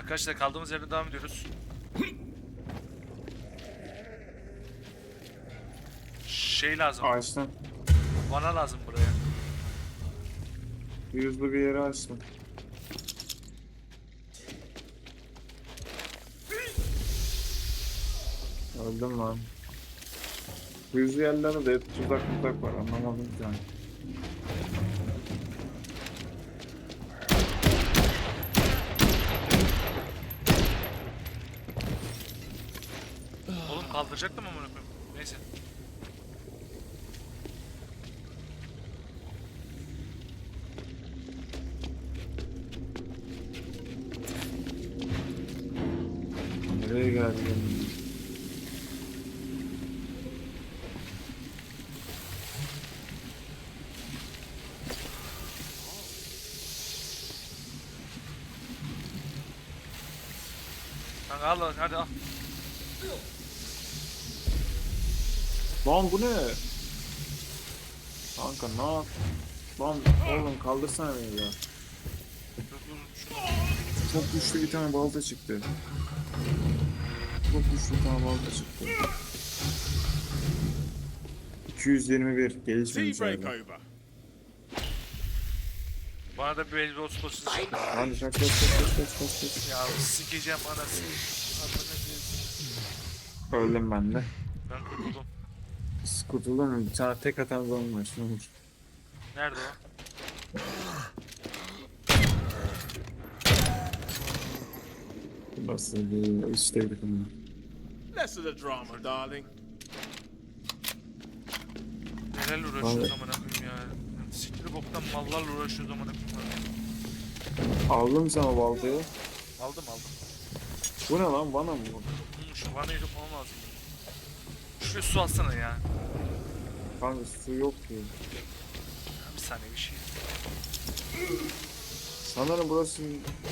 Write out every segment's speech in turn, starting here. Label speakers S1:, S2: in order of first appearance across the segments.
S1: Arkadaşlar kaldığımız yerden devam ediyoruz. Şey lazım.
S2: Açtım.
S1: Bana lazım buraya.
S2: Yüzlü bir yeri açtım. Öldüm lan. Yüzlü yerlerde de hep tuzak tuzak var anlamadım ki yani.
S1: Oğlum kaldıracaktım amına koyayım. Neyse.
S2: Nereye geldim?
S1: Kanka al, hadi al.
S2: Lan bu ne? Kanka ne yap? Lan oğlum kaldırsana beni ya. Çok güçlü bir tane balta çıktı. Çok güçlü bir tane balta çıktı. 221 gelişmemiş abi.
S1: Bana da bir beyzbol sopası çıktı.
S2: Kaç kaç kaç kaç kaç kaç kaç.
S1: Ya sikeceğim anasını.
S2: Öldüm ben de.
S1: Kurtuldum.
S2: Bir tane tek atan zon var.
S1: Nerede o?
S2: Nasıl bir işte bir konu.
S3: Less of the drama, darling.
S1: Nelerle uğraşıyoruz amına koyayım ya. Siktir boktan mallarla uğraşıyoruz amına koyayım.
S2: Aldım sana baltayı.
S1: Aldım aldım.
S2: Bu ne lan? Bana mı bu?
S1: Hı, şu vanayı yapmam lazım. Şuraya su alsana ya.
S2: Kanka su yok ki.
S1: Bir saniye bir şey.
S2: Sanırım burası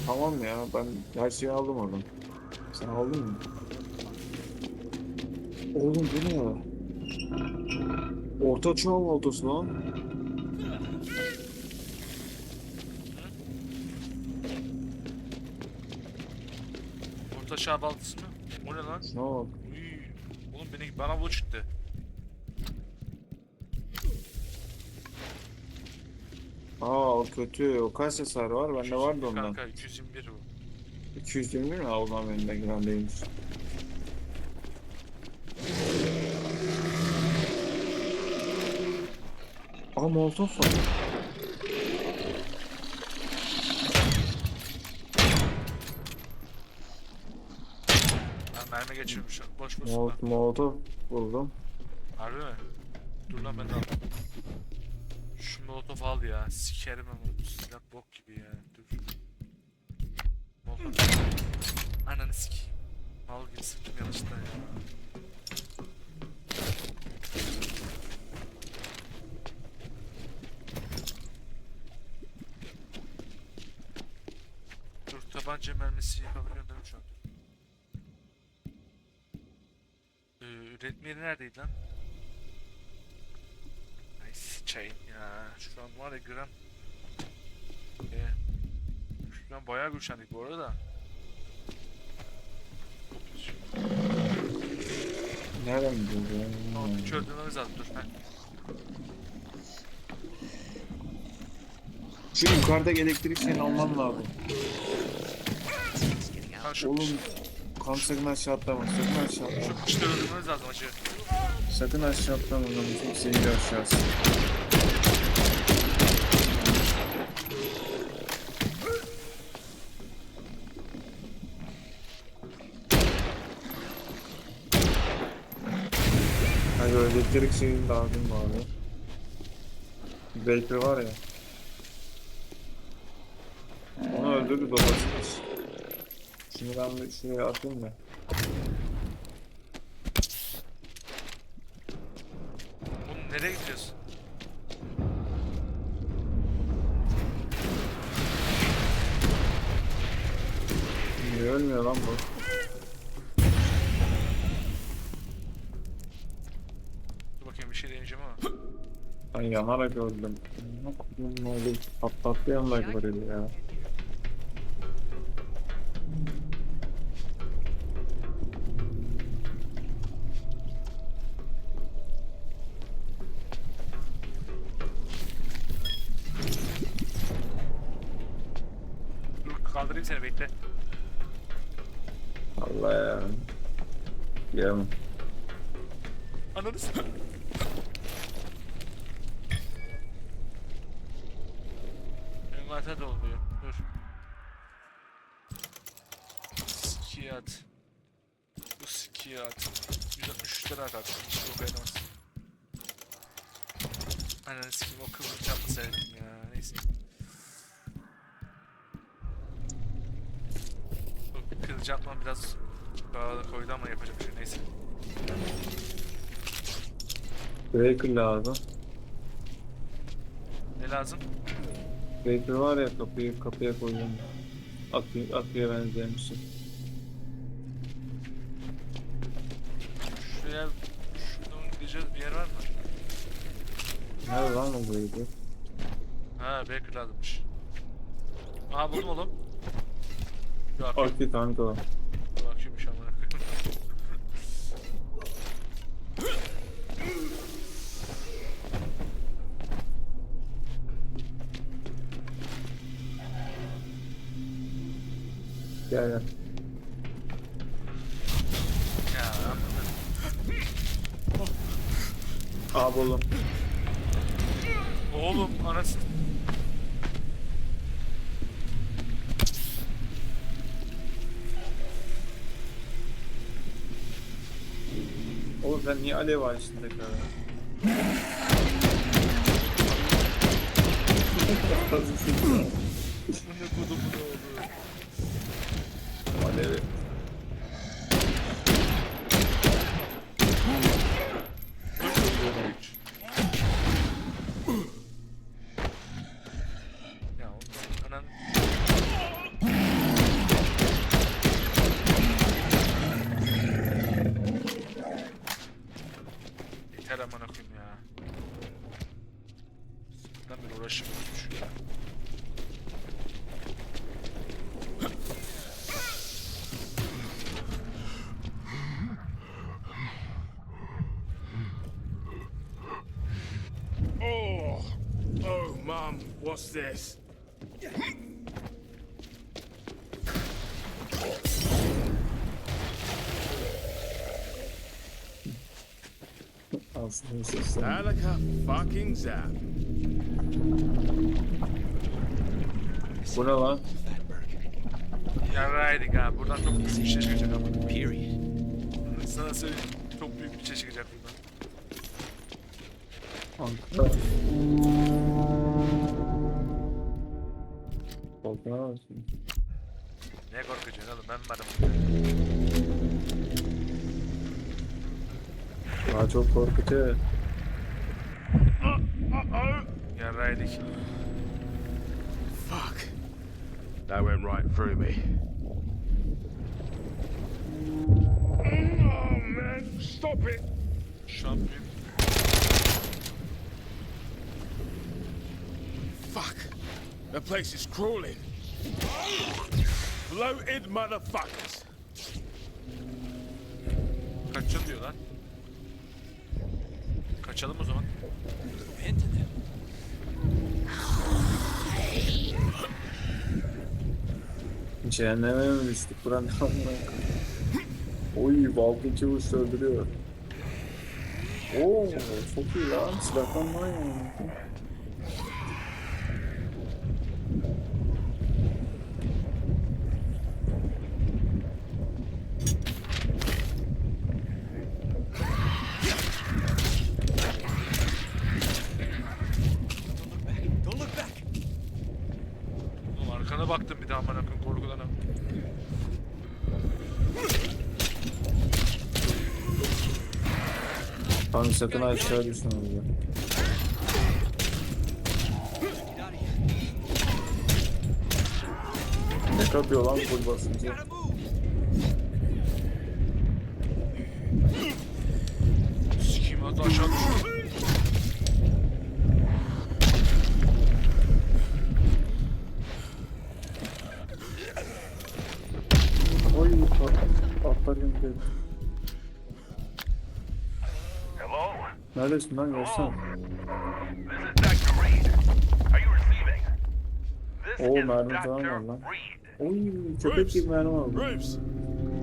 S2: tamam ya. Ben her şeyi aldım oradan. Sen aldın mı? Oğlum bu ne ya? Orta çağ baltası lan.
S1: Orta çağ baltısı mı? O ne lan?
S2: Ne.
S1: Uy. Oğlum beni, bana bu çıktı.
S2: Aa o kötü. O kaç hasar var? Bende vardı ondan.
S1: Kanka 221 bu.
S2: 221 mi? Aa, O zaman benim de güvendeymiş. Aa molotof var.
S1: Ben mermi geçiyormuş. Boş boş.
S2: Mol molotof buldum.
S1: Harbi mi? Dur lan ben de alayım. Molotof al ya. Sikerim ama silah bok gibi ya. Dur. Molotof. Ananı sik. Mal gibi sıktım yanlışlıkla ya. Dur tabanca mermisi yapabiliyorum şu an? Ee, üretme yeri neredeydi lan? Sıçayım ya. Şu an var ya gram. Ee, şu an bayağı güçlendik bu arada da.
S2: Nereden biliyoruz ya?
S1: Tamam bir çöldürmemiz lazım dur. Heh.
S2: Şu yukarıdaki elektrik şeyini alman lazım.
S1: Ha şu,
S2: Oğlum kan sakın aşağı atlama. Sakın aşağı atlama.
S1: şu kışta öldürmemiz lazım acı.
S2: Sakın aşağı atlama. Çok seni de aşağısı. Hadi o elektrik şeyini lazım abi. Vapor var ya. Onu öldürdü dolaşmış. Şimdi ben şuraya atayım da.
S1: Nereye gidiyorsun?
S2: Niye ölmüyor lan bu?
S1: Dur bakayım bir şey deneyeceğim ama.
S2: Ben yanarak öldüm. Ne yapayım ne oldu? Patlattı yanlar böyle ya.
S1: Envanter dolmuyor. Dur. Sikiye at. Bu sikiye at. 163 lira at. Hiç yok oynamaz. Ananı sikeyim o çapı sevdim ya. Neyse. Bu çapman biraz bağlı koydu ama yapacak bir şey neyse.
S2: Breaker lazım.
S1: Ne lazım?
S2: Breaker var ya kapıyı kapıya koyuyorum. Akü, aküye benzeyen bir şey.
S1: Şuraya şuradan gideceğiz bir yer var mı?
S2: Nerede lan o Breaker?
S1: Ha Baker lazımmış. Aha buldum oğlum. Yok.
S2: Akü kanka o. Gel gel.
S1: Ya.
S2: Abi oğlum.
S1: Oğlum anasını.
S2: Oğlum sen niye alev açtın tekrar?
S1: Ne buldum bu ne oldu?
S2: Alevi.
S1: Ya oğlum anan. Yeter amına koyayım ya. Ben bir uğraşım şu ya.
S3: Oh, oh, what's this?
S2: Aslında.
S3: Alaka fucking zap.
S2: Bu ne lan?
S1: Yarraydık ha. Buradan çok büyük bir şey çıkacak ama.
S4: Period.
S1: Sana söyleyeyim. Çok büyük bir şey çıkacak buradan.
S2: Kanka. Korkma mısın?
S1: Ne korkacaksın oğlum ben varım.
S2: Daha çok korkutuyor.
S1: Yarraydık.
S3: Fuck. That went right through me. Oh man, stop it!
S1: Şu.
S3: Fuck. The place is crawling. Bloated motherfuckers.
S1: Kaçacağım diyor lan. Kaçalım o zaman.
S2: Cehenneme mi düştük buranın amına? Oy baltı uç öldürüyor. Oo çok iyi lan silahtan var ya.
S4: Don't look back.
S1: Oğlum arkana baktım bir daha amına koyayım korkudan ha.
S2: Kanka sakın aşağı düşme orada.
S4: Get out of here.
S2: Ne kapıyor lan full basınca?
S4: Gotta move.
S1: Sikiyim hatta aşağı düştüm.
S5: Oh. receiving? This
S2: Oh,
S5: is
S2: mermi falan var
S5: Dr.
S2: lan.
S5: Reed.
S2: Oy köpek gibi mermi aldım.
S3: Roofs!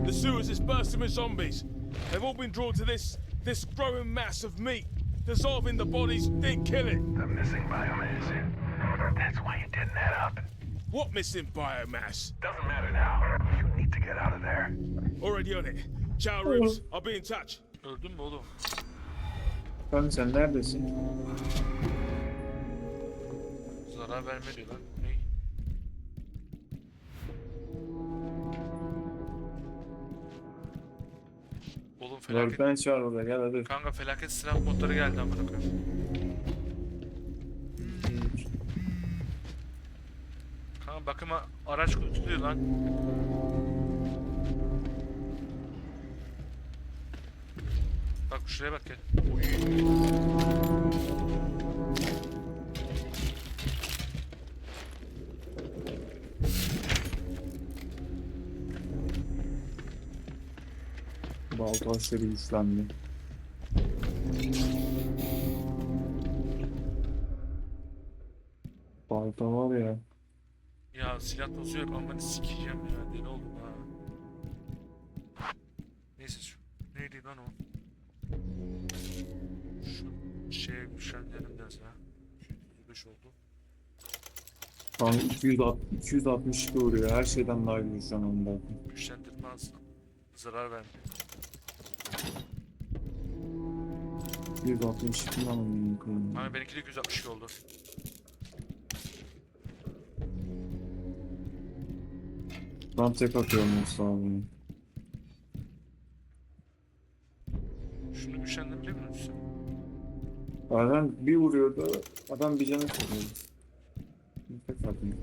S3: The sewers is bursting with zombies. They've all been drawn to this this growing mass of meat. Dissolving the bodies didn't kill it.
S5: The missing biomass. That's why you didn't head up.
S3: What missing biomass?
S5: Doesn't matter now. You need to get out of there.
S3: Already on it. Ciao, Roofs. I'll be in touch.
S1: Öldün mü oğlum?
S2: Kanka sen neredesin?
S1: Zarar verme diyor lan. Ne? Oğlum felaket.
S2: Workbench var orada gel hadi.
S1: Kanka felaket silah modları geldi amına koyayım. Kanka bakıma araç kurtuluyor lan. Şuraya bak ya. Oy.
S2: Balta seri güçlendi. Balta var ya.
S1: Ya silah dozu yok ama sikeceğim ya. Deli oldum ha. Biraz ya. 235 oldu.
S2: Kanka 260, 262 vuruyor. Her şeyden daha güçlü şu an onda.
S1: Güçlendirme alsın. Zarar vermiyor.
S2: 262 lan onun kılını.
S1: Hani benimki de 262 oldu.
S2: Ben tek atıyorum Mustafa abi.
S1: Şunu güçlendirebilir misin?
S2: Adam bir vuruyordu, adam bir canı çıkıyordu. Tek lazım.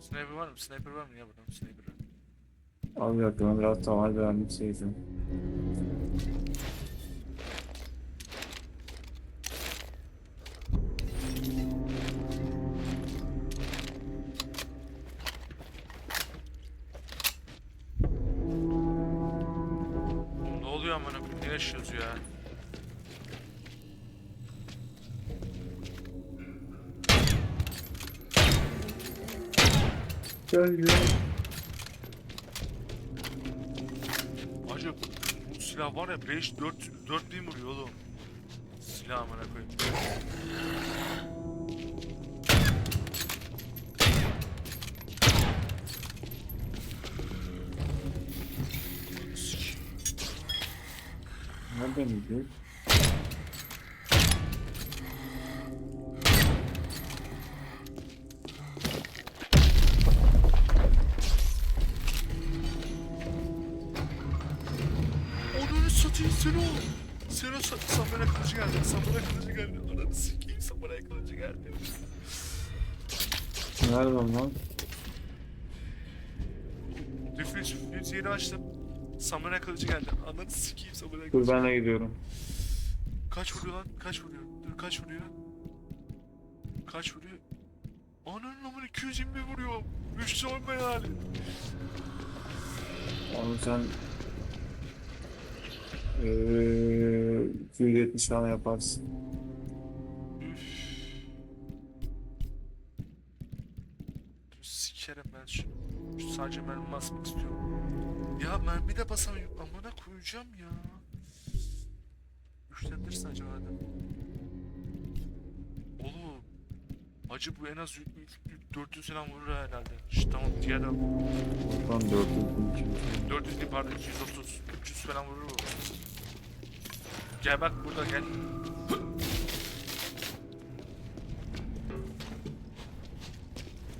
S1: Sniper var mı? Sniper var mı ya buradan? Sniper.
S2: Abi bir dakika ben biraz tavan vermek sevdim.
S1: Amına koyayım? Ne yaşıyoruz ya?
S2: Gel gel.
S1: Acı bu silah var ya 5 4 4000 vuruyor oğlum. Silah amına koyayım.
S2: Nereden gidiyor?
S1: Onunu satayım seni oğlum. Seni sa samuray kılıcı geldi. Samuray kılıcı geldi. Ananı sikeyim samuray kılıcı geldi.
S2: Nereden lan?
S1: Düfüz yeni açtım. Samuray kılıcı geldi. Ananı sikeyim samuray
S2: Dur
S1: kılıcı.
S2: ben de gidiyorum.
S1: Kaç vuruyor lan? Kaç vuruyor? Dur kaç vuruyor? Kaç vuruyor? Ananın amına 220 vuruyor. Güçlü olma yani.
S2: Onu sen eee 270 tane yaparsın.
S1: Üf. Dur, Sikerim ben şunu. Şu sadece mermi basmak istiyorum. Ya mermi de basamıyorum. Amına koyacağım ya. Güçlendirsin acaba hadi. Oğlum. Acı bu en az y- y- 400 falan vurur herhalde. İşte tamam diğer al.
S2: Oradan 400
S1: 400 değil pardon 230. 300 falan vurur bu. Gel bak burada gel.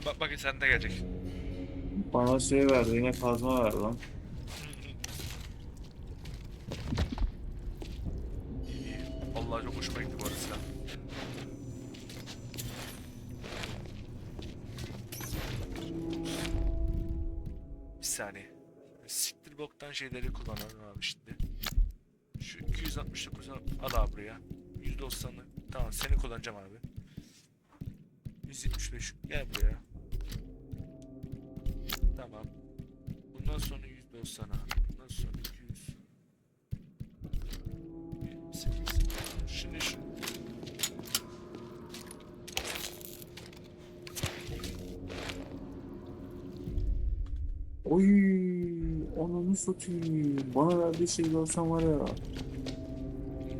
S1: Bak bak sen de gelecek.
S2: Bana şey verdi yine kazma verdi lan.
S1: İyi. Vallahi çok hoşuma gitti bu arada silah. Bir saniye. Siktir boktan şeyleri kullanalım abi şimdi.
S2: Oy, ananı satayım. Bana verdiği şeyi görsen var ya.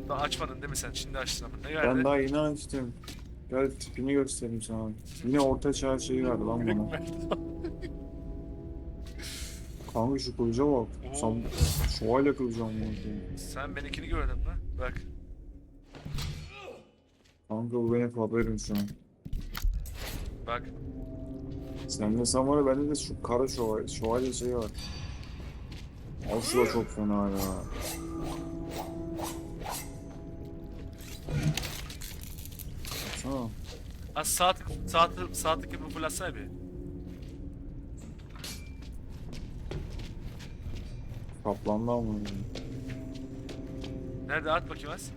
S1: Daha açmadın değil mi sen? Şimdi açtın ama. Ne
S2: Ben
S1: geldi?
S2: daha yeni açtım. Gel tipini göstereyim sana. Yine orta çağ şeyi verdi lan bana. Kanka şu kılıca bak. Sen şövalye kılacağım bunu.
S1: Sen benimkini gördün mü? Bak.
S2: Kanka bu benim favorim şu an.
S1: Bak.
S2: Sende sen var ya bende de şu kara şövalye, şövalye şeyi var. Al şu da çok fena ya. Baksana.
S1: Az saat saat saatlik yapıp fırlatsana bir.
S2: Kaplandı ama.
S1: Nerede at bakayım az.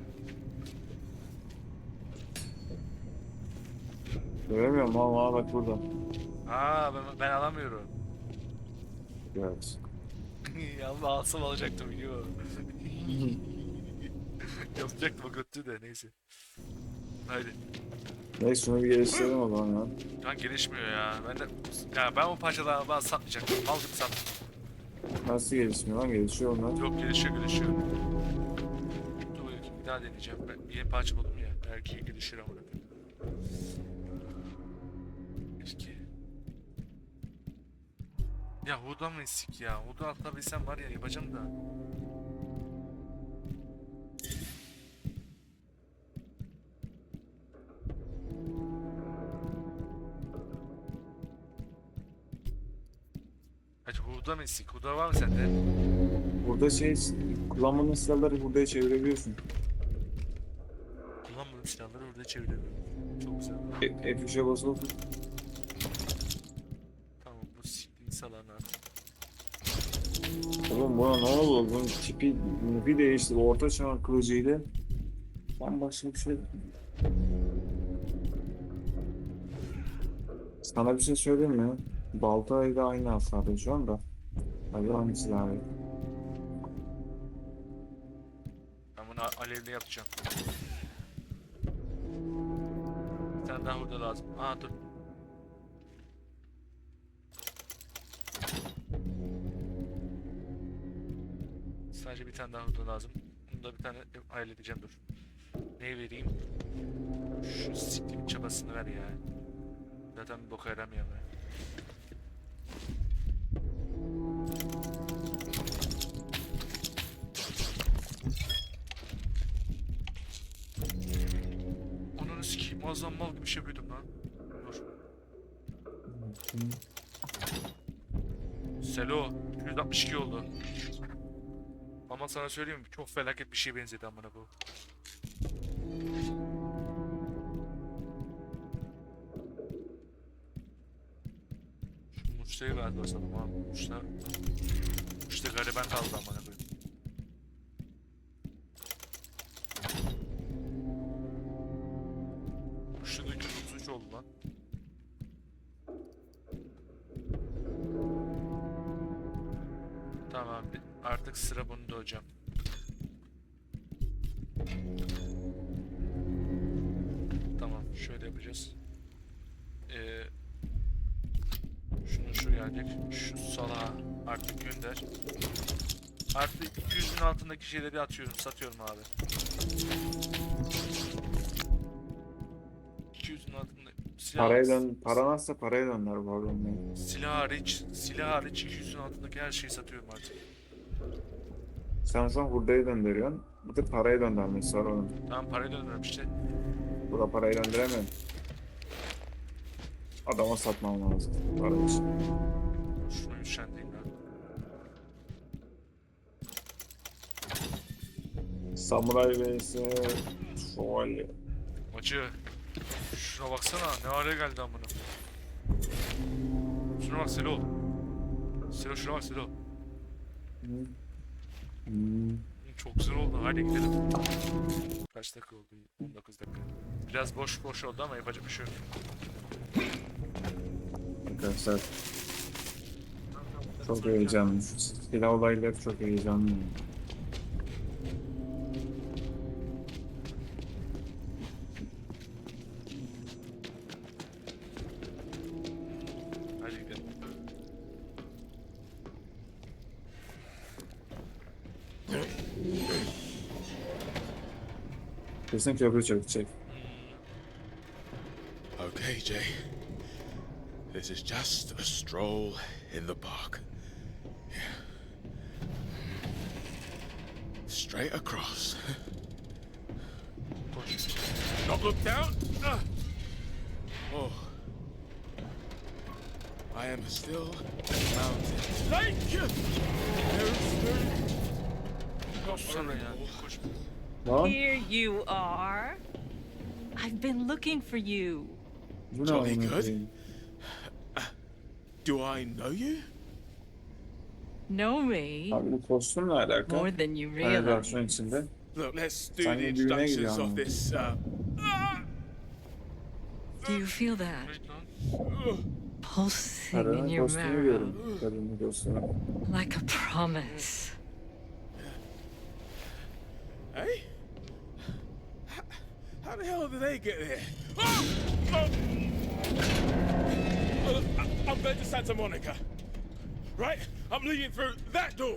S2: Göremiyorum ama bak burada.
S1: Aa ben, ben alamıyorum.
S2: Evet.
S1: Yalnız alsam alacaktım biliyor. Yapacaktım o göttü de neyse. Haydi.
S2: Neyse şunu bir geliştirelim o zaman ya.
S1: Şu an gelişmiyor ya. Ben de ya ben o parçaları ben satmayacaktım. Al gibi sattım.
S2: Nasıl gelişmiyor lan? Gelişiyor onlar.
S1: Yok gelişiyor gelişiyor. Dur bakayım bir daha deneyeceğim. Ben yeni parça buldum ya. Belki gelişir ama. Ya Huda mı eksik ya? Huda atlabilsem var ya yapacağım da. Hadi Huda mı eksik? Huda var mı sende?
S2: Burada şey, kullanmadığın silahları hurdaya çevirebiliyorsun.
S1: Kullanmadığım silahları orada çeviriyorum. Çok güzel.
S2: E, F3'e basılı buna ne oldu? Bunun tipi, tipi değişti. Orta çağ kılıcıydı. Bambaşka bir şey. Sana bir şey söyleyeyim mi? Baltayla aynı hasarda şu anda. Hadi aynı silahı.
S1: Ben bunu alevli yapacağım. Bir tane daha hurda lazım. Aa dur. Tane daha hurda lazım. Bunu da bir tane halledeceğim dur. Ne vereyim? Şu siktiğim çabasını ver ya. Zaten bir boka yaramıyor be. Ananı sikeyim muazzam mal gibi bir şey yapıyordum lan. Dur. Selo 162 oldu. Sana söyleyeyim? Çok felaket bir şeye benzedi amına bu. Şu muştayı ver basalım ha. Muşta... Muşta gariban kaldı amına Tamam artık sıra bunda hocam. Tamam şöyle yapacağız. Ee, şunu şuraya gelecek. Şu salağa artık gönder. Artık 200'ün altındaki şeyleri atıyorum satıyorum abi. Silah,
S2: Parayı dön, para nasılsa paraya dönder bu arada.
S1: silah hariç, silah hariç 200'ün altındaki her şeyi satıyorum artık.
S2: Sen şu an hurdayı döndürüyorsun. Bu da parayı döndürmesi var onun.
S1: Tamam parayı döndürüyorum işte.
S2: Burada parayı döndüremiyorum. Adama satmam lazım. Para için.
S1: Şunu üşendeyim lan.
S2: Samuray vs. Şövalye.
S1: Acı. Şuna baksana ne hale geldi amına. Şuna bak Selo. Selo şuna bak Selo. Çok güzel oldu. Hadi gidelim. Kaç dakika oldu? 19 dakika. Biraz boş boş oldu ama yapacak bir şey yok.
S2: Arkadaşlar. Çok heyecanlı. Silah olayları çok heyecanlı. Kesin köprü çökecek.
S3: Okay, Jay. This is just a stroll in the park. Yeah. Straight across. Not look down. Ah. Oh. I am still mountain. Thank you.
S1: Koşsana ya. Koş.
S2: Lan
S6: Here you are. I've been looking for you.
S2: bu ne
S3: Jolly good.
S2: koyayım?
S3: Do I know you?
S6: Know me
S2: Abi bu kostümle alaka.
S6: more than you
S2: Animasyon
S6: realize.
S2: içinde.
S3: Look, let's do
S2: Sen
S3: the
S2: de düğüne
S3: introductions of
S2: ama.
S3: this. Uh,
S6: Do you feel that pulsing in
S2: Karının
S6: your
S2: kostümü
S6: marrow
S2: diyorum. Karının kostümü.
S6: like a promise?
S3: hey? The hell did they get there? Oh! Oh! Uh, I- I'm going to Santa Monica. Right? I'm leading through that door.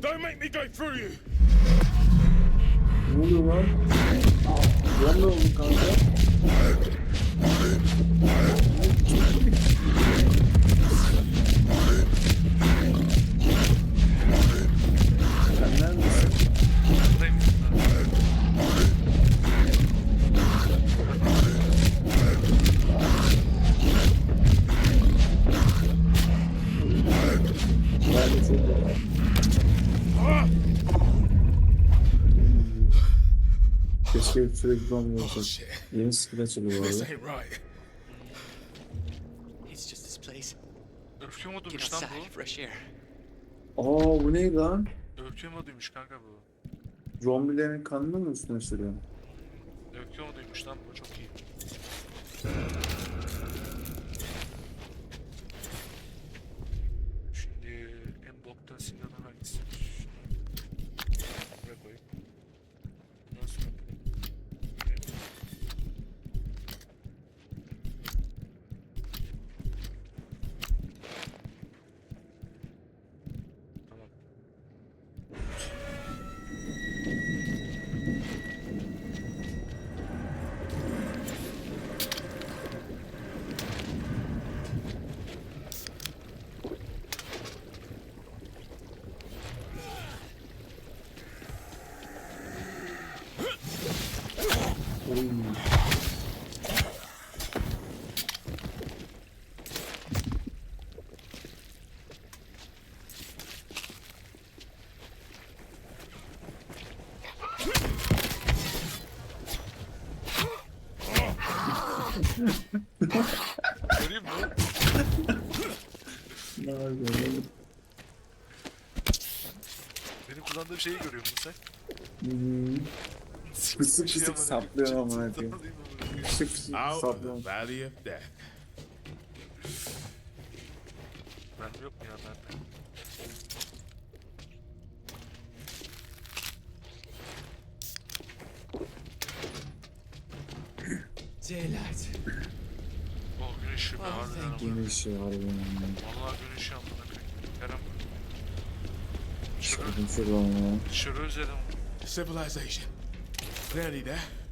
S3: Don't make me go through you.
S2: Sürekli zombi
S3: Oh,
S2: olsa.
S3: shit.
S2: Yeni skin açıldı bu
S3: This
S2: arada.
S3: ain't right.
S4: It's just this place.
S1: Öfke
S4: Get
S1: moduymuş lan
S4: air.
S2: Aa bu ne lan?
S1: bu. Öfke moduymuş kanka bu.
S2: Zombilerin kanını mı üstüne sürüyor?
S1: Öfke moduymuş lan bu çok iyi. Şimdi en boktan silahlar hangisi? Buraya koyayım. Bundan sonra buraya. Tamam.
S2: Oy.
S1: Göreyim mi?
S2: Ne yapıyorsun?
S1: Benim kullandığım şeyi görüyor musun sen?
S2: Hmm. Fısık fısık
S1: ama-
S2: saplıyor amına koyayım. Fısık fısık
S3: Out of
S2: saplıyor.
S3: the valley of death.
S1: Ben yok mu ya bende?
S4: Daylight.
S1: Oh güneş ışığı be
S4: Oh,
S1: harbiden
S2: var benim?
S1: Vallahi güneş koyayım. Kerem.
S2: Ya.
S1: dışarı özledim.
S3: Civilization. Nearly there.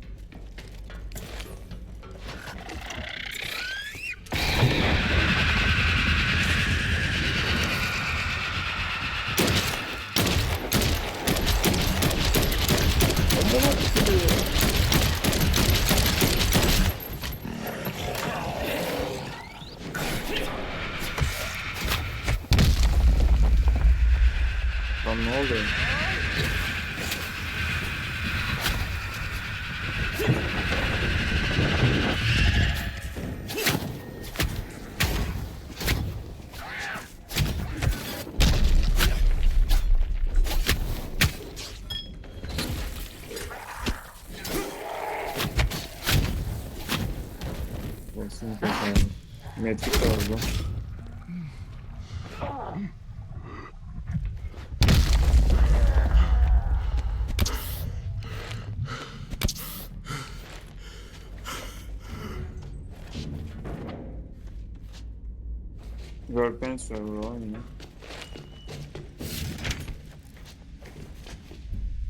S2: Workbench server var yine.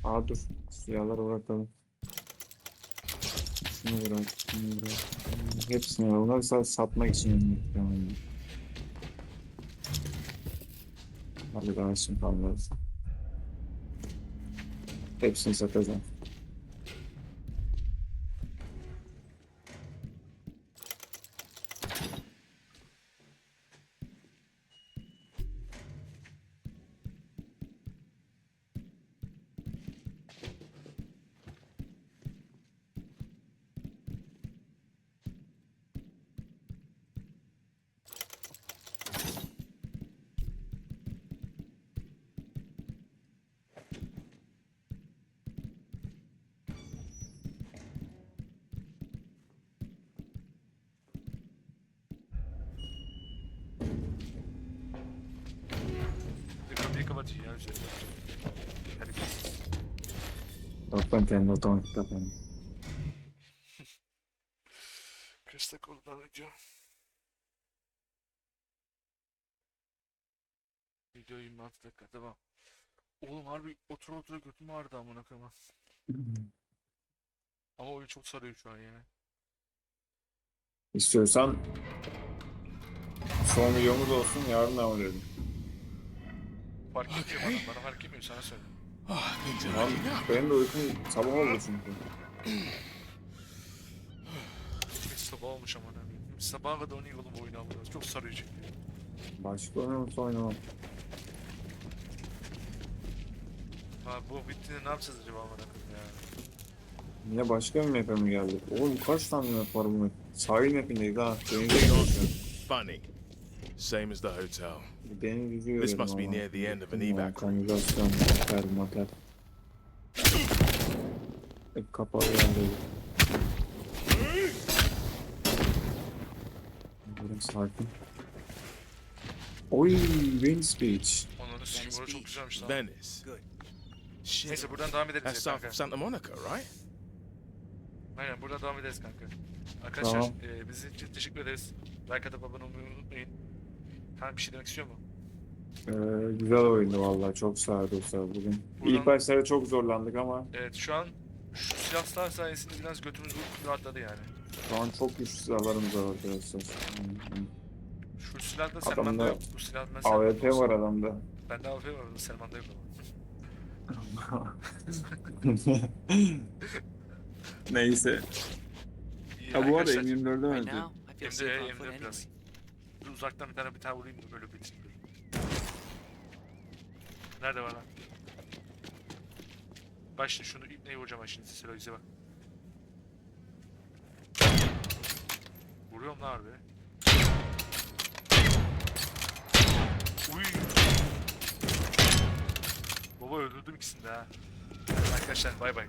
S2: Aa dur. Siyahları bırakalım. Şunu bırak, şunu bırak. Hepsini al. Bunları sadece satmak için yapıyorum. Hadi daha şimdi kalmaz. Hepsini satacağım.
S1: Kapatıyor ya üzerine. Terbiyesiz.
S2: Bak ben kendi otomatik kapandım.
S1: Kaç dakika oldu lan video? Video 26 dakika tamam. Oğlum harbi otur otur götüm ağrıdı amına koyayım. Ama oyun çok sarıyor şu an yani.
S2: İstiyorsan son videomuz olsun yarın devam edelim.
S1: Fark etmiyor bana, bana fark etmiyor sana söyle.
S3: Looking up.
S2: benim de uykum sabah oldu çünkü.
S1: Sabah olmuş ama ne bileyim. Sabaha kadar oynayalım bu oyunu amına. Çok sarıyor çünkü.
S2: Başka oyunumuz oynamam.
S1: Ha bu bittiğinde ne yapacağız acaba amına koyayım ya?
S2: Yine başka bir map'e mi geldik? Oğlum kaç tane map var bu map? Sahil map'indeyiz ha. Denize gidiyoruz.
S3: Funny. Same as the hotel. This must be
S2: ama.
S3: near the end of an evac
S2: motel. Hep kapalı sakin. Oy, Venice Beach.
S1: Onların sikimi orası çok güzelmiş lan.
S3: Venice. Shit.
S1: Neyse buradan devam ederiz
S3: That's
S1: ya
S3: south
S1: kanka.
S3: of Santa Monica, right?
S1: Aynen buradan devam ederiz kanka. Arkadaşlar
S2: Tamam.
S1: e, bizi için teşekkür ederiz. Like atıp abone olmayı unutmayın. Kaan bir şey demek istiyor mu?
S2: Ee, güzel oyundu vallahi çok sardı sıra bugün.
S1: Buradan-
S2: İlk başlarda çok zorlandık ama
S1: Evet şu an şu silahlar sayesinde biraz götümüz rahatladı yani.
S2: şu an çok güçlü silahlarımız var arkadaşlar.
S1: Şu
S2: Adamda
S1: Selman'da yok. Bu silah ben Selman'da
S2: AWP
S1: olsun.
S2: var adamda.
S1: Bende AWP var, orada Selman'da yok ama.
S2: Neyse.
S1: İyi,
S2: Ha bu arada
S1: arkadaşlar,
S2: M24'e
S4: Right
S2: öldü.
S4: now, I feel
S1: Hem
S4: safe
S1: de
S4: on
S1: hem
S4: foot
S1: de
S4: anyway.
S1: biraz. Uzaktan bir tane bir tane vurayım da böyle bitireyim. Nerede var lan? Şimdi şunu ipneyi vuracağım şimdi bize bak. Vuruyorum lan harbi. Uy. Baba öldürdüm ikisini de ha. Arkadaşlar bay bay.